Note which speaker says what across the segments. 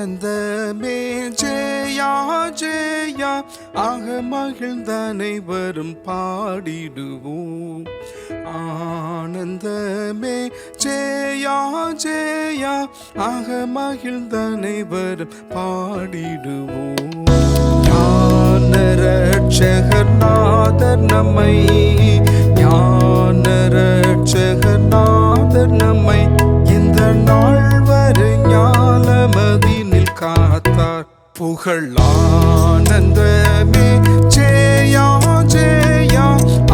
Speaker 1: ஆனந்தமே ஜெயா ஜெயா ஆக மகிழ்ந்த அனைவரும் பாடிடுவோம். ஆனந்தமே ஜெயா ஜெயா ஆக மகிழ்ந்த அனைவரும் பாடிடுவோம். ஞான ரட்சகர் நாதர் நம்மை புகழ் ஆனந்தமே ஜெயா ஜெயா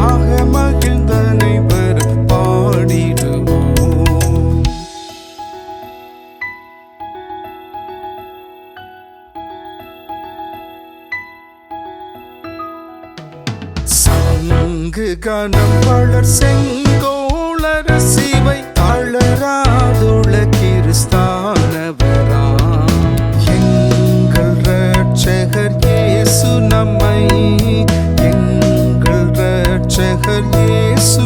Speaker 1: ஆக மகிழ்ந்த நைவர் பாடிடுவோம் சங்கு கனம் வளர் செங்கோளர சிவை தளராதுள கிறிஸ்தா ரட்சகர் இயேசு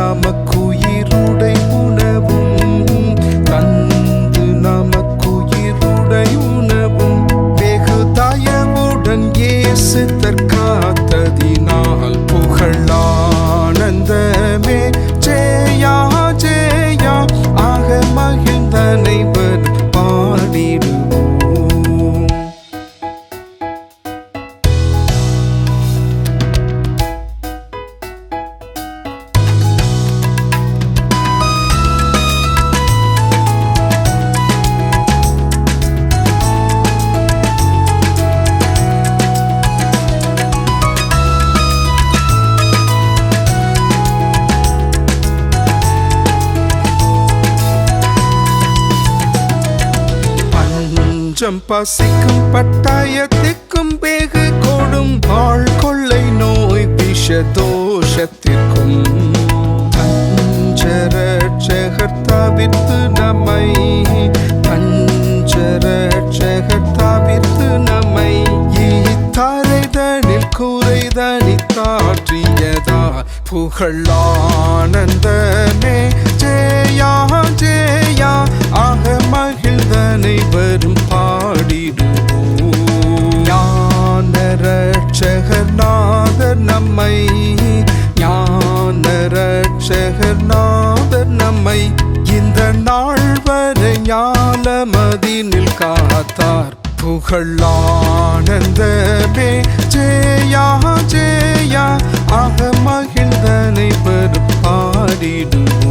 Speaker 1: நமக்குயிருடை உணவும். தந்து நமக்குயிருடை உணவும். வெகு தயவுடன் இயேசு தற்காத்ததினால் கொஞ்சம் பசிக்கும் பட்டாயத்திற்கும் வேகு கோடும் வாழ் கொள்ளை நோய் விஷ தோஷத்திற்கும். பஞ்சரட்சகர் நம்மை பஞ்சரட்சகர் நம்மை இத்தரைதனில் குறைதனி தாற்றியதா புகழ் ஆனந்தமே. ஜெயா ஜெயா ஆக அனைவரும் பாடிடுவோம். ஞான ரட்சகர் நம்மை ஞான ரட்சகர் நம்மை இந்த நாள் வரை ஞானமதினில் காத்தார். புகழ் ஆனந்தமே ஜெயா ஜெயா ஆக மகிழ்ந்தனை பெரு பாடிடுவோம்.